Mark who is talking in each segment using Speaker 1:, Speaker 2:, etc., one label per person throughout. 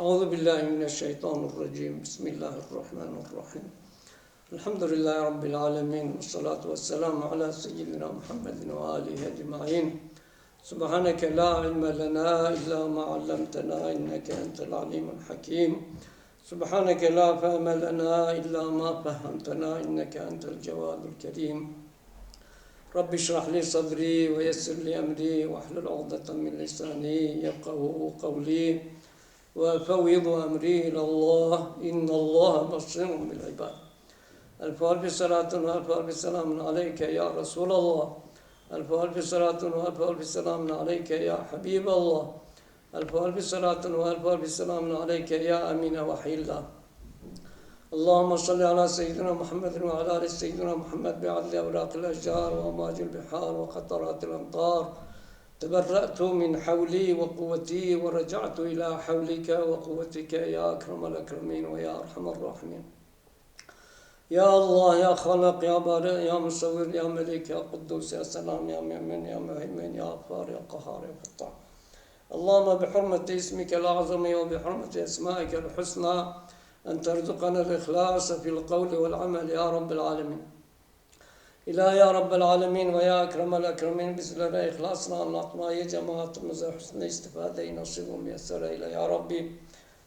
Speaker 1: أعوذ بالله من الشيطان الرجيم. بسم الله الرحمن الرحيم. الحمد لله رب العالمين والصلاة والسلام على سيدنا محمد وآله أجمعين. سبحانك لا علم لنا إلا ما علمتنا إنك أنت العليم الحكيم. سبحانك لا فهم لنا إلا ما فهمتنا إنك أنت الجواد الكريم. رب اشرح لي صدري ويسر لي أمري واحلل عقدة من لساني يفقه قولي. وأفوض أمري إلى الله. إن الله بصير بالعباد. ألف ألف صلاة وألف ألف سلام عليك يا رسول الله. ألف ألف صلاة وألف ألف سلام عليك يا حبيب الله. ألف ألف صلاة وألف ألف سلام عليك يا أمين وحي الله. اللهم صل على سيدنا محمد وعلى آل سيدنا محمد بعدل أوراق الأشجار وأمواج البحار وقطرات الأمطار. تبرأت من حولي وقوتي ورجعت إلى حولك وقوتك يا أكرم الأكرمين ويا أرحم الراحمين. يا الله يا خالق يا بارئ يا مصور يا ملك يا قدوس يا سلام يا مؤمن يا مهيمن يا غفار يا قهار يا فتاح. اللهم بحرمة اسمك الأعظم وبحرمة أسمائك الحسنى أن ترزقنا الإخلاص في القول والعمل يا رب العالمين. İlahi ya Rabbel Alemin ve ya Ekremel Ekremin bizlere ihlasla anlatmayı, cemaatimize hüsnü istifadeyi nasip müyesser eyle ya Rabbi.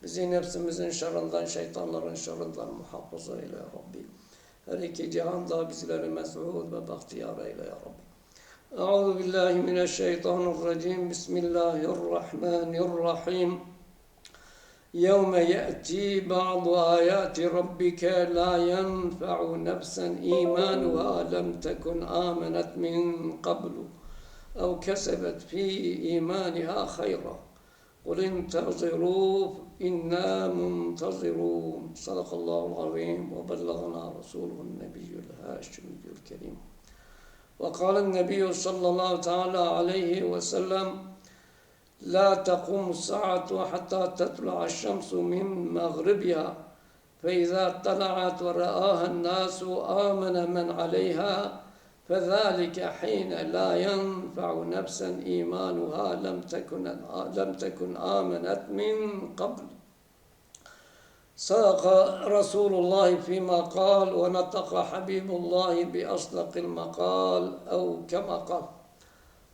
Speaker 1: Bizi nefsimizin şerrinden, şeytanların şerrinden muhafaza eyle ya Rabbi. Her iki cihanda bizleri mes'ud ve bahtiyar eyle ya Rabbi. Euzu billahi mineşşeytanirracim. Bismillahirrahmanirrahim. يوم يأتي بعض آيات ربك لا ينفع نفسا إيمانها لم تكن آمنت من قبل أو كسبت في إيمانها خيرا. قل انتظروا إنا منتظرون. صدق الله العظيم. وبلغنا رسوله النبي الهاشمي الكريم. وقال النبي صلى الله تعالى عليه وسلم لا تقوم الساعة حتى تطلع الشمس من مغربها. فإذا طلعت ورآها الناس آمن من عليها فذلك حين لا ينفع نفسا إيمانها لم تكن لم تكن آمنت من قبل. صدق رسول الله فيما قال ونطق حبيب الله بأصدق المقال أو كما قال.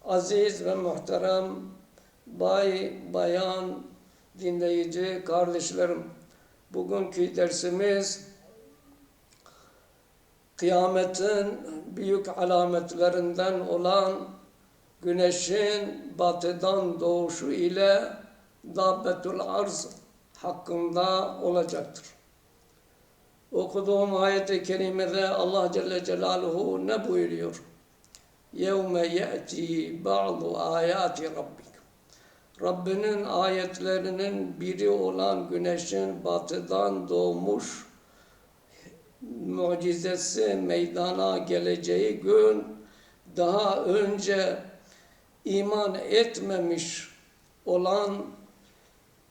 Speaker 1: عزيز ومحترم bay, bayan, dinleyici kardeşlerim, bugünkü dersimiz kıyametin büyük alametlerinden olan güneşin batıdan doğuşu ile Dabbetul Arz hakkında olacaktır. Okuduğum ayet-i kerimede Allah Celle Celaluhu ne buyuruyor? يَوْمَ يَأْتِي بَعْضُ آيَاتِ رَبِّكَ Rabbinin ayetlerinin biri olan güneşin batıdan doğmuş mucizesi meydana geleceği gün daha önce iman etmemiş olan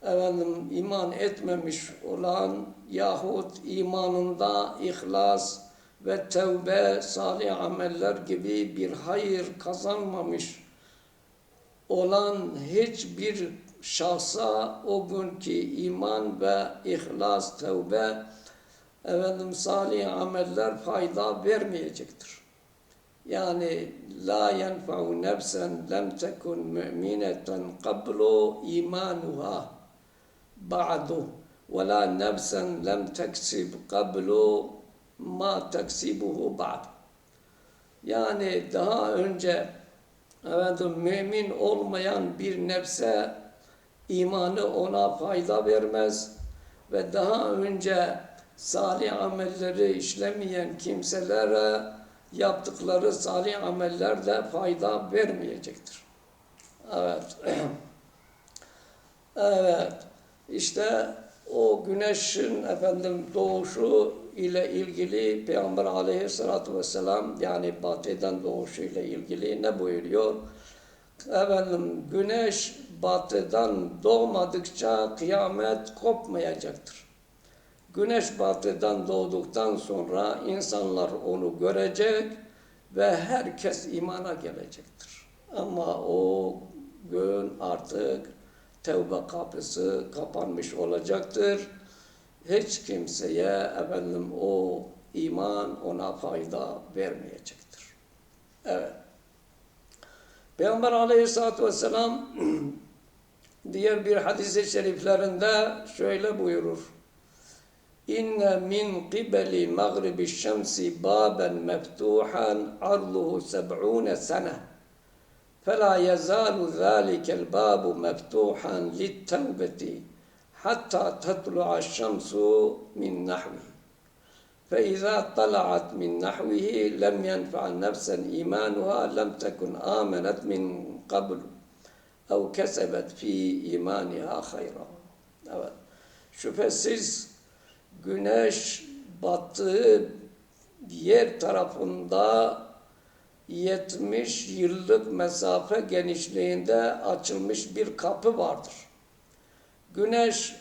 Speaker 1: efendim iman etmemiş olan yahut imanında ihlas ve tevbe, salih ameller gibi bir hayır kazanmamış olan hiçbir şahsa o günkü iman ve ihlas, tevbe, efendim salih ameller fayda vermeyecektir. Yani la yenfa'u nefsen lem tekun mümineten qablu imanuha ba'du ve la nefsen lem teksib qablu ma teksibuhu ba'd. Yani daha önce efendim mümin olmayan bir nefse imanı ona fayda vermez ve daha önce salih amelleri işlemeyen kimselere yaptıkları salih ameller de fayda vermeyecektir. Evet. evet. İşte o güneşin efendim doğuşu ile ilgili Peygamber aleyhissalatü vesselam yani batıdan doğuşu ile ilgili ne buyuruyor? Efendim güneş batıdan doğmadıkça kıyamet kopmayacaktır. Güneş batıdan doğduktan sonra insanlar onu görecek ve herkes imana gelecektir. Ama o gün artık tevbe kapısı kapanmış olacaktır Hiç kimseye efendim o iman ona fayda vermeyecektir. Evet. Peygamber aleyhissalatü vesselam diğer bir hadis-i şeriflerinde şöyle buyurur. İnne min qibeli mağribi şemsi baben meftuhan arduhu seb'une sene. فلا يزال ذلك الباب مفتوحا للتوبة حتى تطلع الشمس من نحوه فإذا طلعت من نحوه لم ينفع نفسا إيمانها لم تكن آمنت من قبل أو كسبت في إيمانها خيرا Evet. Şüphesiz güneş battığı yer tarafında 70 yıllık mesafe genişliğinde açılmış bir kapı vardır. Güneş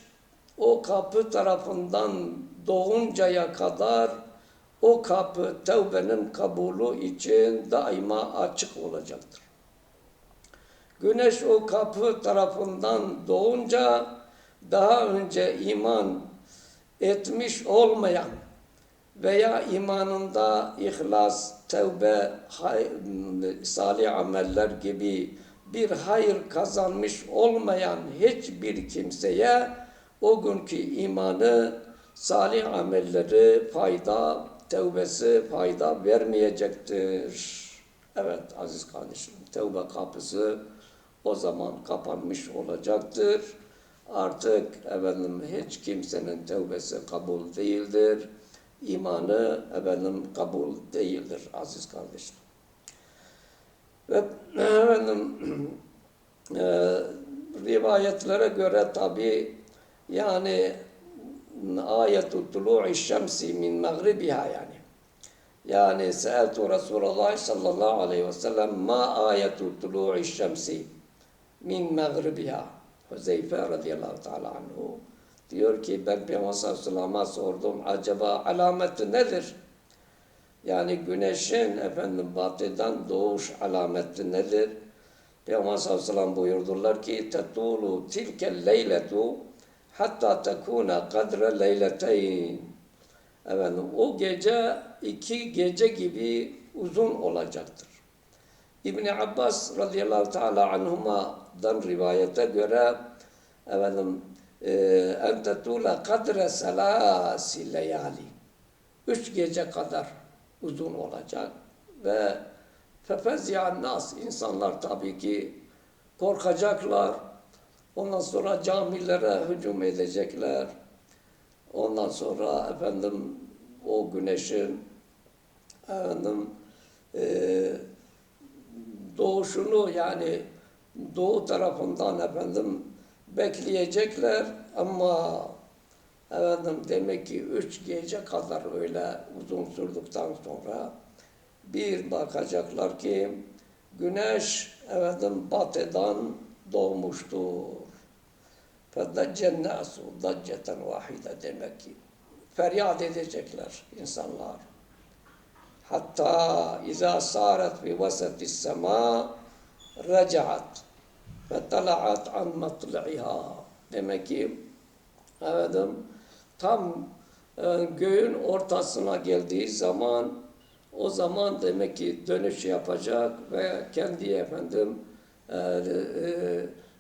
Speaker 1: o kapı tarafından doğuncaya kadar o kapı tevbenin kabulü için daima açık olacaktır. Güneş o kapı tarafından doğunca daha önce iman etmiş olmayan veya imanında ihlas, tevbe, salih ameller gibi bir hayır kazanmış olmayan hiçbir kimseye o günkü imanı, salih amelleri fayda, tevbesi fayda vermeyecektir. Evet aziz kardeşim, tevbe kapısı o zaman kapanmış olacaktır. Artık efendim hiç kimsenin tevbesi kabul değildir imanı efendim kabul değildir aziz kardeşim. Ve efendim e, rivayetlere göre tabi yani ayetu tulu'i şemsi min mağribiha yani. Yani seeltu Resulullah sallallahu aleyhi ve sellem ma ayetu tulu'i şemsi min mağribiha. Huzeyfe radıyallahu teala anhu Diyor ki ben Peygamber sallallahu sordum acaba alameti nedir? Yani güneşin efendim batıdan doğuş alameti nedir? Peygamber sallallahu buyurdular ki tetulu tilke leyletu hatta tekuna kadre leyleteyn. Efendim o gece iki gece gibi uzun olacaktır. İbni Abbas radıyallahu teala anhuma'dan rivayete göre efendim en tetula kadre selasi leyali. Üç gece kadar uzun olacak ve fefezyan nas insanlar tabii ki korkacaklar. Ondan sonra camilere hücum edecekler. Ondan sonra efendim o güneşin efendim e, doğuşunu yani doğu tarafından efendim bekleyecekler ama efendim demek ki üç gece kadar öyle uzun sürdükten sonra bir bakacaklar ki güneş efendim batıdan doğmuştur. فَدَّجَّ النَّاسُ دَجَّةً vahide demek ki feryat edecekler insanlar. Hatta izâ sâret fi vasetis semâ recaat ve talaat an matli'iha. Demek ki efendim tam e, göğün ortasına geldiği zaman o zaman demek ki dönüş yapacak ve kendi efendim e, e,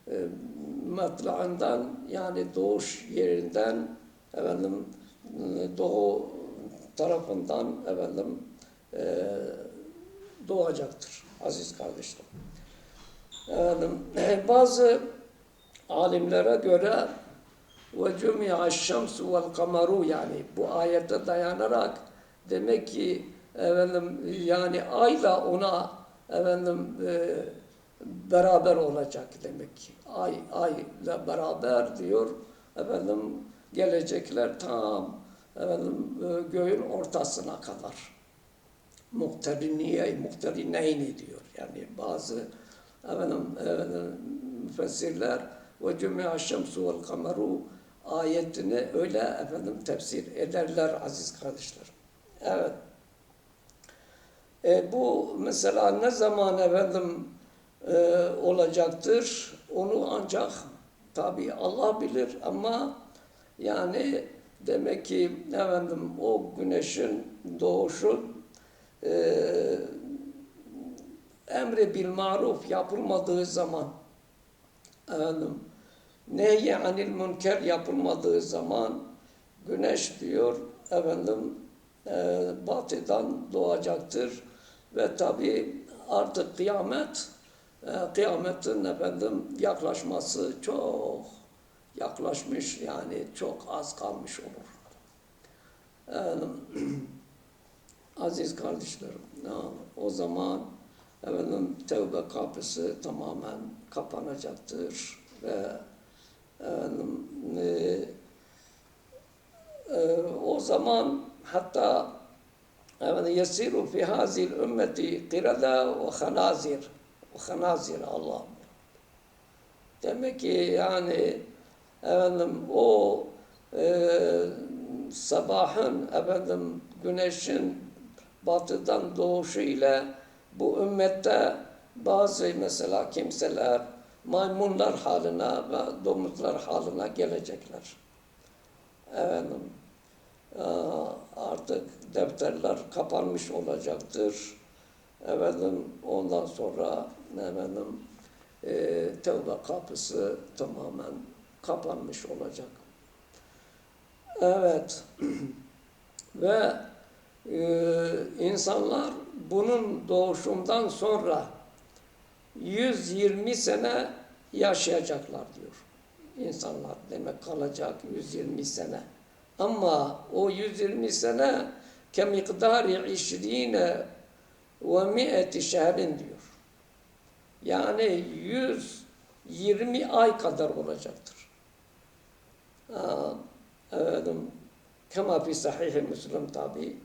Speaker 1: e, matlaından yani doğuş yerinden efendim doğu tarafından efendim e, doğacaktır aziz kardeşlerim. Efendim, bazı alimlere göre ve cümi'a şemsu vel kamaru yani bu ayete dayanarak demek ki efendim yani ayla ona efendim e, beraber olacak demek ki. Ay ayla beraber diyor efendim gelecekler tam efendim e, göğün ortasına kadar. Muhteriniye, muhterineyni diyor. Yani bazı efendim, efendim müfessirler ve cümi'a şemsu vel kameru ayetini öyle efendim tefsir ederler aziz kardeşlerim. Evet. E, bu mesela ne zaman efendim e, olacaktır? Onu ancak tabi Allah bilir ama yani demek ki efendim o güneşin doğuşu e, emri bil maruf yapılmadığı zaman efendim nehy anil münker yapılmadığı zaman güneş diyor efendim e, batıdan doğacaktır ve tabi artık kıyamet e, kıyametin efendim yaklaşması çok yaklaşmış yani çok az kalmış olur. Efendim, aziz kardeşlerim o zaman efendim tevbe kapısı tamamen kapanacaktır ve e, e, o zaman hatta efendim yesiru fi hazil ümmeti qirada ve hanazir ve hanazir Allah demek ki yani efendim o e, sabahın efendim güneşin batıdan doğuşu ile bu ümmette bazı mesela kimseler maymunlar haline ve domuzlar haline gelecekler. Efendim e, artık defterler kapanmış olacaktır. Efendim ondan sonra efendim e, tevbe kapısı tamamen kapanmış olacak. Evet. Ve e, insanlar bunun doğuşundan sonra 120 sene yaşayacaklar diyor. İnsanlar demek kalacak 120 sene. Ama o 120 sene kemikdari işrine ve mi'eti şehrin diyor. Yani 120 ay kadar olacaktır. Efendim, kema fi sahih Müslim tabi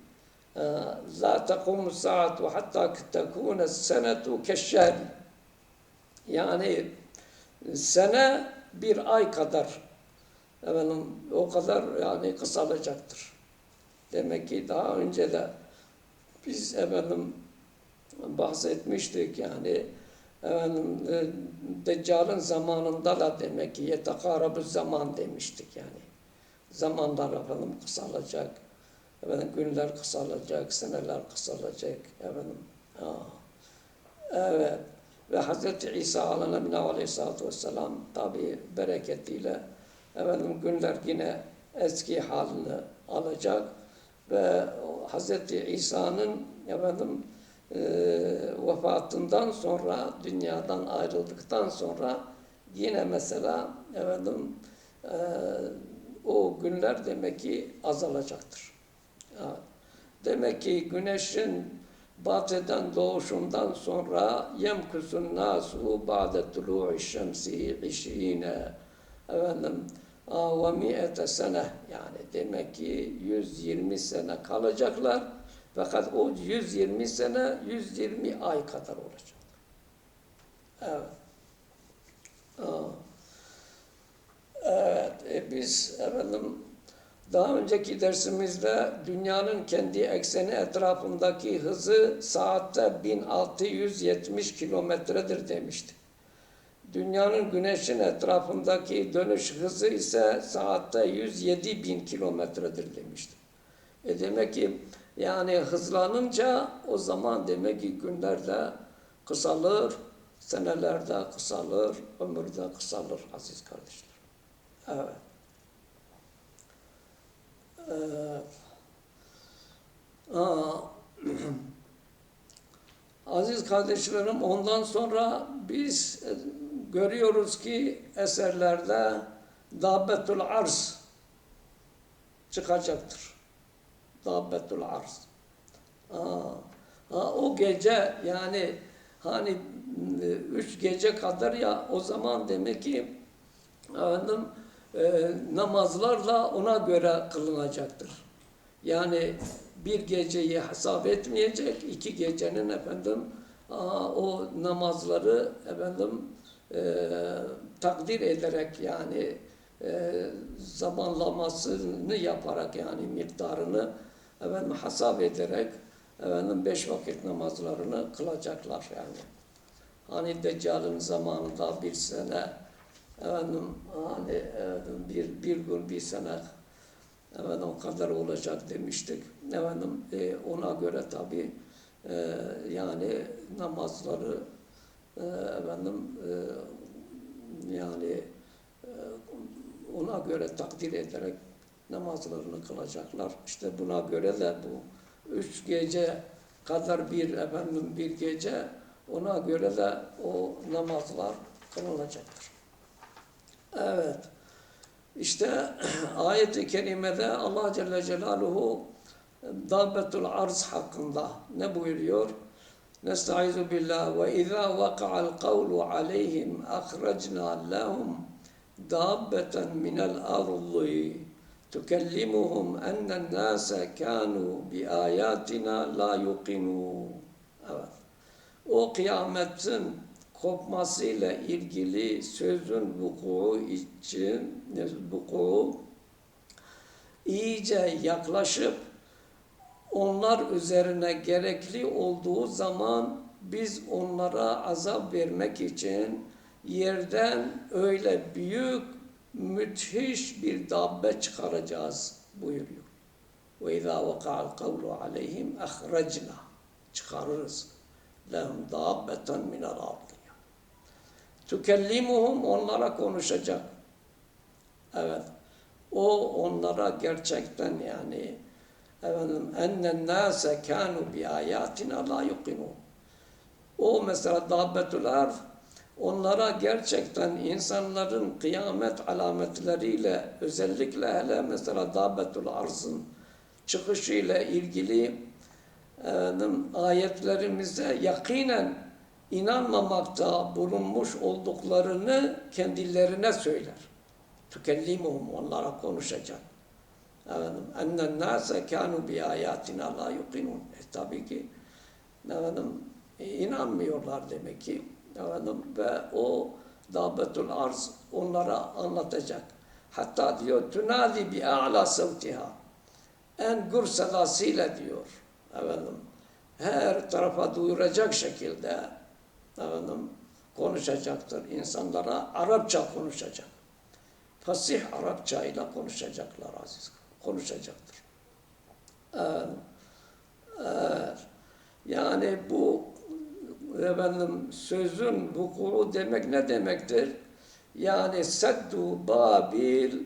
Speaker 1: la tekumu saatu hatta tekune senetu keşşer yani sene bir ay kadar efendim o kadar yani kısalacaktır. Demek ki daha önce de biz efendim bahsetmiştik yani efendim e, Deccal'ın zamanında da demek ki yetekarabu zaman demiştik yani. Zamanlar efendim kısalacak. Efendim günler kısalacak, seneler kısalacak efendim. Ha. Evet. Ve Hazreti İsa aleyhissalatü vesselam tabi bereketiyle efendim günler yine eski halini alacak ve Hazreti İsa'nın efendim e, vefatından sonra dünyadan ayrıldıktan sonra yine mesela efendim e, o günler demek ki azalacaktır. Evet. Demek ki güneşin batıdan doğuşundan sonra yemkusun nasu ba'de tulu'i şemsi işine efendim ve mi'ete sene yani demek ki 120 sene kalacaklar fakat o 120 sene 120 ay kadar olacak. Evet. Aa. Evet, e biz efendim daha önceki dersimizde dünyanın kendi ekseni etrafındaki hızı saatte 1670 kilometredir demiştik. Dünyanın güneşin etrafındaki dönüş hızı ise saatte 107 bin kilometredir demiştim. E demek ki yani hızlanınca o zaman demek ki günlerde kısalır, senelerde kısalır, ömürde kısalır aziz kardeşler. Evet. Aa, aziz kardeşlerim ondan sonra biz görüyoruz ki eserlerde Dabbetul Arz çıkacaktır. Dabbetul Arz. Ha, o gece yani hani üç gece kadar ya o zaman demek ki efendim e, namazlarla ona göre kılınacaktır. Yani bir geceyi hesap etmeyecek, iki gecenin efendim aa, o namazları efendim e, takdir ederek yani e, zamanlamasını yaparak yani miktarını efendim hesap ederek efendim beş vakit namazlarını kılacaklar yani. Hani Deccal'ın zamanında bir sene efendim hani efendim, bir, bir gün bir sene efendim kadar olacak demiştik. Efendim e, ona göre tabi e, yani namazları e, efendim e, yani e, ona göre takdir ederek namazlarını kılacaklar. İşte buna göre de bu üç gece kadar bir efendim bir gece ona göre de o namazlar kılınacaktır. Evet. İşte ayet-i kerimede Allah Celle Celaluhu Dabbetul Arz hakkında ne buyuruyor? Nestaizu billah ve izâ vaka'al kavlu aleyhim ahracna lahum dabbeten minel ardı tukellimuhum ennen nâse kânû bi âyâtina la yuqinûn. Evet. O kıyametin kopmasıyla ilgili sözün vuku için vuku iyice yaklaşıp onlar üzerine gerekli olduğu zaman biz onlara azap vermek için yerden öyle büyük müthiş bir dabbe çıkaracağız buyuruyor. Ve izâ vaka'al kavlu aleyhim ahracna çıkarırız. Lehum dabbeten minel ardı. Tükellimuhum onlara konuşacak. Evet. O onlara gerçekten yani efendim ennen nase kanu bi ayatina la yuqinun. O mesela dabbetul arz onlara gerçekten insanların kıyamet alametleriyle özellikle hele mesela dabbetul arzın çıkışıyla ilgili efendim, ayetlerimize yakinen inanmamakta bulunmuş olduklarını kendilerine söyler. Tükellimuhum onlara konuşacak. Efendim, ennen nase kanu bi ayatina la yuqinun. E tabii ki efendim, inanmıyorlar demek ki. Efendim, ve o dabetul arz onlara anlatacak. Hatta diyor tünadi bi a'la savtiha. En gür sedasıyla diyor. Efendim, her tarafa duyuracak şekilde efendim, konuşacaktır. İnsanlara Arapça konuşacak. Fasih Arapça ile konuşacaklar aziz. Konuşacaktır. Yani bu efendim sözün vuku demek ne demektir? Yani seddu babil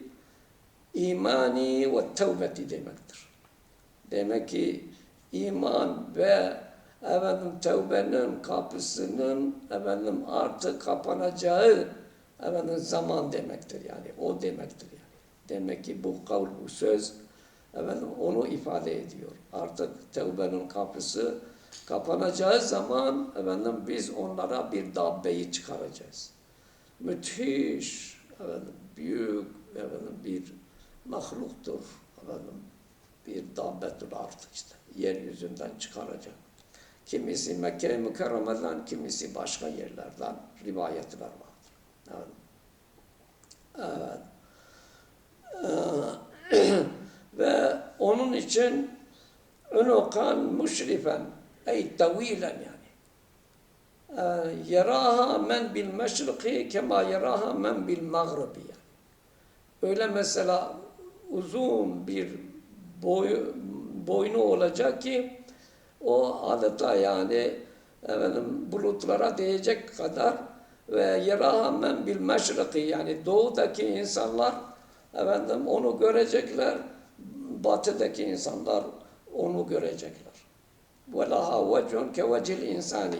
Speaker 1: imani ve tevbeti demektir. Demek ki iman ve efendim tevbenin kapısının efendim artık kapanacağı efendim zaman demektir yani. O demektir yani. Demek ki bu kavl, bu söz efendim onu ifade ediyor. Artık tevbenin kapısı kapanacağı zaman efendim biz onlara bir dabbeyi çıkaracağız. Müthiş efendim büyük efendim bir mahluktur efendim bir dabbetur artık işte yeryüzünden çıkaracak. Kimisi Mekke-i Mükerreme'den, kimisi başka yerlerden rivayetler vardır. Evet. evet. Ee, ve onun için unukan müşrifen ey tavilen yani. Ee, yaraha men bil meşriki kema yaraha men bil mağribi yani. Öyle mesela uzun bir boy, boynu olacak ki o adeta yani efendim, bulutlara değecek kadar ve yerahamen bil meşriki yani doğudaki insanlar efendim onu görecekler batıdaki insanlar onu görecekler. Ve laha vecun ke vecil insani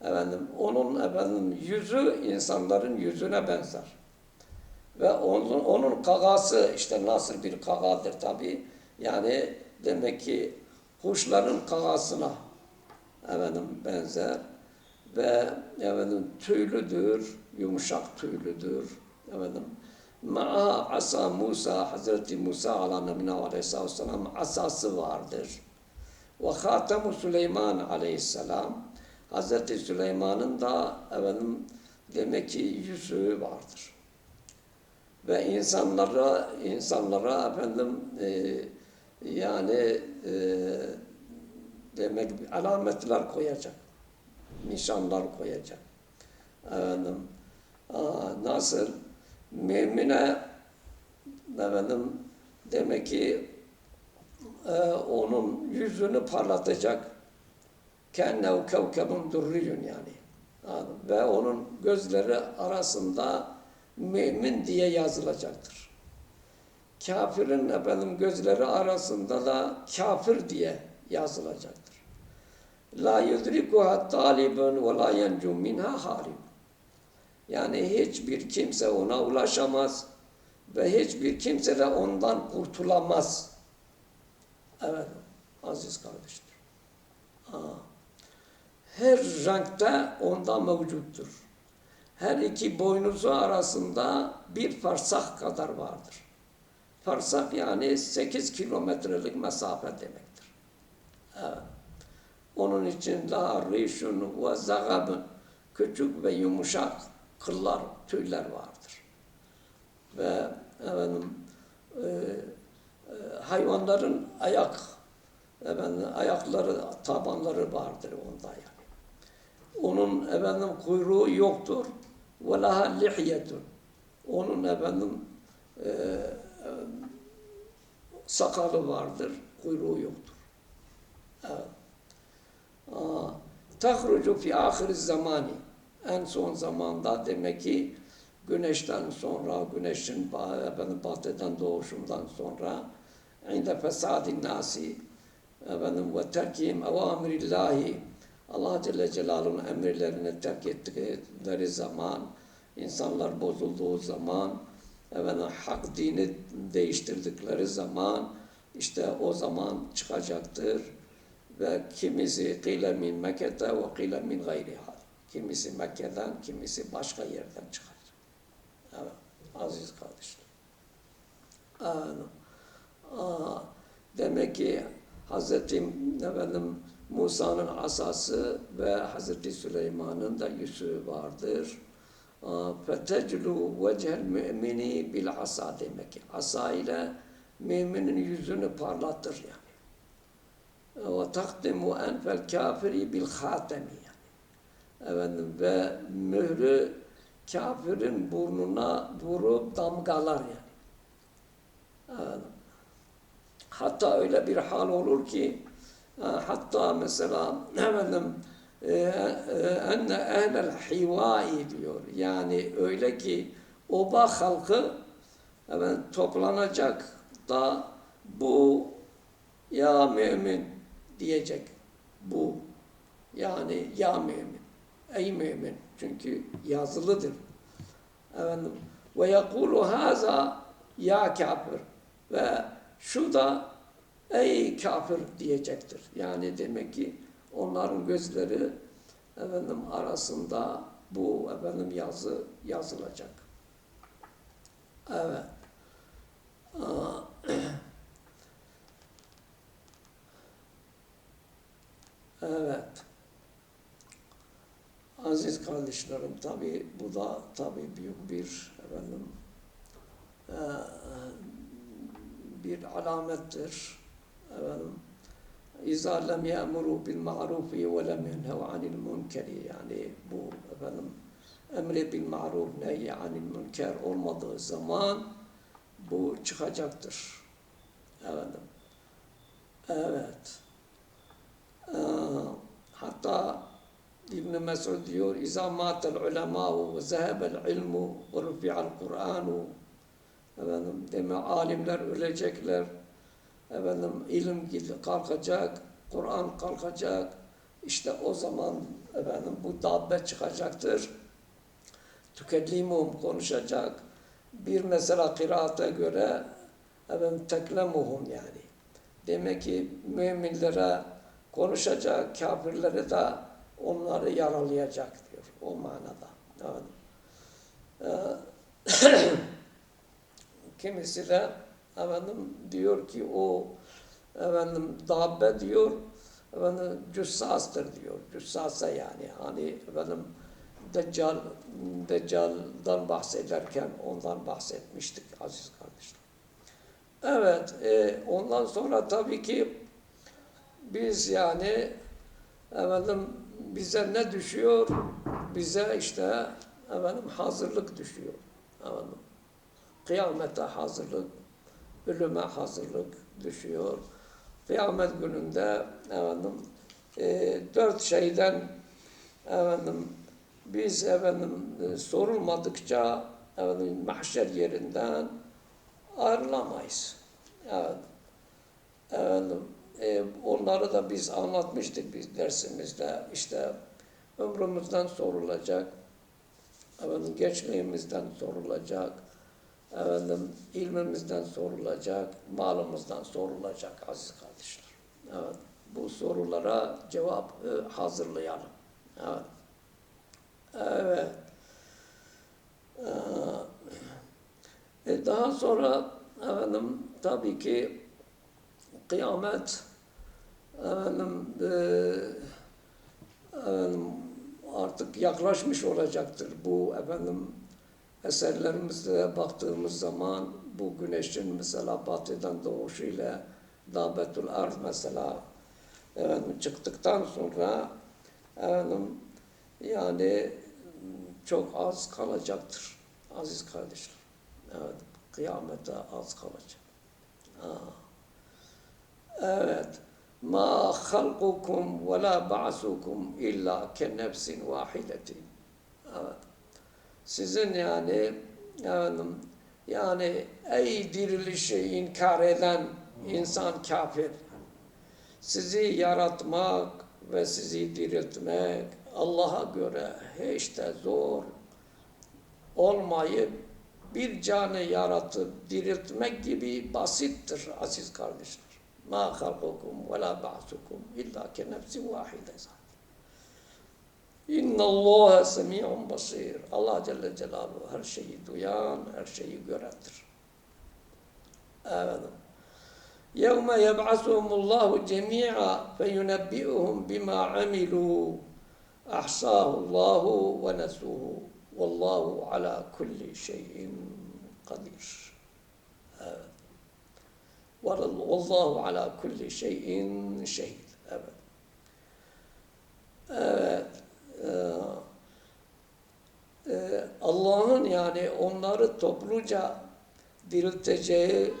Speaker 1: efendim onun efendim yüzü insanların yüzüne benzer. Ve onun onun kagası işte nasıl bir kagadır tabi yani demek ki kuşların kagasına efendim benzer ve efendim tüylüdür, yumuşak tüylüdür. Efendim Ma'a asa Musa, Hazreti Musa vesselam asası vardır. Ve Hatemu Süleyman aleyhisselam, Hazreti Süleyman'ın da efendim demek ki yüzüğü vardır. Ve insanlara, insanlara efendim e, yani e, demek alametler koyacak. Nişanlar koyacak. Efendim, aa, nasıl? Mümine efendim, demek ki e, onun yüzünü parlatacak kennev kevkebun durriyun yani. Ve onun gözleri arasında mümin diye yazılacaktır. Kafirin efendim gözleri arasında da kafir diye yazılacaktır. La yudrikuha talibun ve la yencu minha harib. Yani hiçbir kimse ona ulaşamaz ve hiçbir kimse de ondan kurtulamaz. Evet, aziz kardeşler. Aa, her renkte onda mevcuttur. Her iki boynuzu arasında bir farsah kadar vardır. Farsah yani 8 kilometrelik mesafe demektir. Evet. Onun için la rişun ve zagabın küçük ve yumuşak kıllar, tüyler vardır. Ve efendim, e, e, hayvanların ayak efendim, ayakları, tabanları vardır onda yani. Onun efendim kuyruğu yoktur. Ve laha lihyetun. Onun efendim e, sakalı vardır, kuyruğu yoktur. Evet. Aa, tahrucu fi ahir zamani. En son zamanda demek ki güneşten sonra, güneşin efendim, batıdan doğuşundan sonra inde fesadin nasi efendim ve terkihim evamirillahi Allah Celle Celaluhu'nun emirlerini terk ettikleri zaman insanlar bozulduğu zaman efendim, hak dini değiştirdikleri zaman işte o zaman çıkacaktır ve kimisi kıyle min Mekke'de ve kıyle min gayriha. Kimisi Mekke'den, kimisi başka yerden çıkacak. Evet, aziz kardeşler. Demek ki Hazreti efendim, Musa'nın asası ve Hazreti Süleyman'ın da yüzüğü vardır. Vechel mümini bil asa demek ki. Asa ile müminin yüzünü parlatır yani. Enfel kafiri bil hatemi yani. Efendim, ve mührü kafirin burnuna vurup damgalar yani. Efendim. Hatta öyle bir hal olur ki hatta mesela efendim enne ehlel hivai diyor. Yani öyle ki oba halkı efendim, toplanacak da bu ya mümin diyecek. Bu yani ya mümin. Ey mümin. Çünkü yazılıdır. Efendim ve yekulu haza ya kafir ve şu da ey kafir diyecektir. Yani demek ki onların gözleri efendim arasında bu efendim yazı yazılacak. Evet. Evet. Aziz kardeşlerim tabi bu da tabi büyük bir efendim bir alamettir. Efendim, İzâ lem ya'muru bil ma'rufi ve lem yenhev anil munkeri yani bu efendim emri bil ma'ruf nehy anil münker olmadığı zaman bu çıkacaktır. Efendim. Evet. Ee, hatta İbn Mesud diyor İzâ mâtel ulemâhu ve zehebel ilmu ve rufi'al Kur'anu efendim deme alimler ölecekler efendim ilim kalkacak Kur'an kalkacak. İşte o zaman efendim bu dabbe çıkacaktır. Tükellimum konuşacak. Bir mesela kıraata göre efendim teklemuhum yani. Demek ki müminlere konuşacak kafirlere de onları yaralayacak diyor o manada. Ee, Kimisi de efendim diyor ki o efendim dabbe diyor efendim cüssastır diyor. Cüssasa yani hani efendim Deccal Deccal'dan bahsederken ondan bahsetmiştik aziz kardeşler. Evet, e, ondan sonra tabii ki biz yani efendim bize ne düşüyor? Bize işte efendim hazırlık düşüyor. Efendim kıyamete hazırlık, ölüme hazırlık düşüyor. Kıyamet gününde efendim e, dört şeyden efendim biz efendim e, sorulmadıkça efendim mahşer yerinden ayrılamayız. Evet. Efendim, e, onları da biz anlatmıştık biz dersimizde. İşte ömrümüzden sorulacak, efendim, gençliğimizden sorulacak, efendim, ilmimizden sorulacak, malımızdan sorulacak aziz kardeşler. Evet. Bu sorulara cevap e, hazırlayalım. Evet. Evet. Ee, e, daha sonra efendim tabii ki kıyamet efendim, e, efendim artık yaklaşmış olacaktır. Bu efendim eserlerimizde baktığımız zaman bu güneşin mesela batıdan doğuşuyla Dabetul Arz mesela efendim çıktıktan sonra efendim yani çok az kalacaktır aziz kardeşler. Evet, kıyamete az kalacak. Aa. Evet. Ma halqukum ve la ba'sukum illa ke nefsin vahidetin. Evet. Sizin yani efendim, yani ey dirilişi inkar eden insan kafir. Sizi yaratmak ve sizi diriltmek Allah'a göre hiç de zor olmayıp bir canı yaratıp diriltmek gibi basittir aziz kardeşler. Ma halkukum ve la ba'sukum illa ke nefsi vahide zaten. İnna Allah semi'un basir. Allah Celle Celaluhu her şeyi duyan, her şeyi görendir. Evet. يَوْمَ يَبْعَثُهُمُ اللّٰهُ جَمِيعًا فَيُنَبِّئُهُمْ بِمَا عَمِلُوا أَحْصَاهُ اللّٰهُ وَنَسُوهُ وَاللّٰهُ عَلَى كُلِّ شَيْءٍ قَدِيرٌ Evet. وَاللّٰهُ عَلَى كُلِّ شَيْءٍ شَهِيدٌ Evet. Evet. Ee, Allah'ın yani onları topluca dirilteceği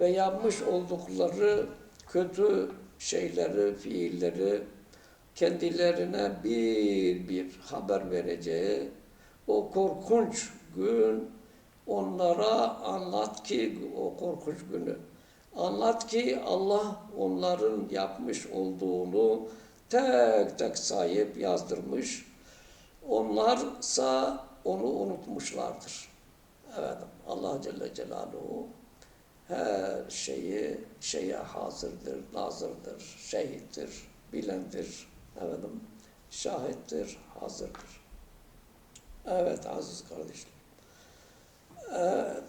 Speaker 1: ve yapmış oldukları kötü şeyleri, fiilleri kendilerine bir bir haber vereceği o korkunç gün onlara anlat ki o korkunç günü. Anlat ki Allah onların yapmış olduğunu tek tek sayıp yazdırmış. Onlarsa onu unutmuşlardır. Evet, Allah Celle Celaluhu her şeyi şeye hazırdır, nazırdır, şehittir, bilendir, efendim, şahittir, hazırdır. Evet aziz kardeşler. Evet.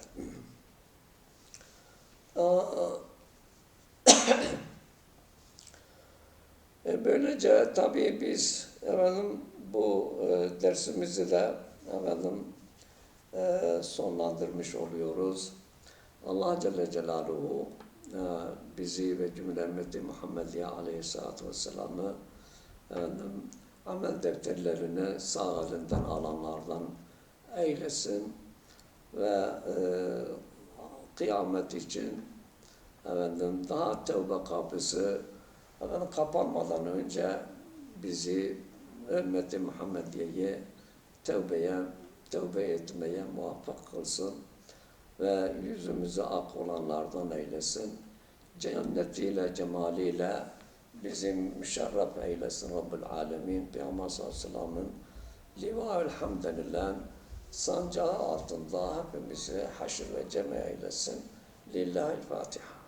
Speaker 1: e böylece tabii biz efendim bu e, dersimizi de efendim e, sonlandırmış oluyoruz. Allah Celle Celaluhu bizi ve cümle ümmeti Muhammediye Aleyhisselatü Vesselam'ı efendim, amel defterlerini sağ elinden alanlardan eylesin ve e, kıyamet için efendim, daha tevbe kapısı efendim, kapanmadan önce bizi ümmeti Muhammediye'ye tevbeye, tevbe etmeye muvaffak kılsın ve yüzümüzü ak olanlardan eylesin. Cennetiyle, cemaliyle bizim müşerref eylesin Rabbül Alemin. Peygamber sallallahu aleyhi ve sellem'in liva elhamdülillah sancağı altında hepimizi haşr ve cem eylesin. Lillahi'l-Fatiha.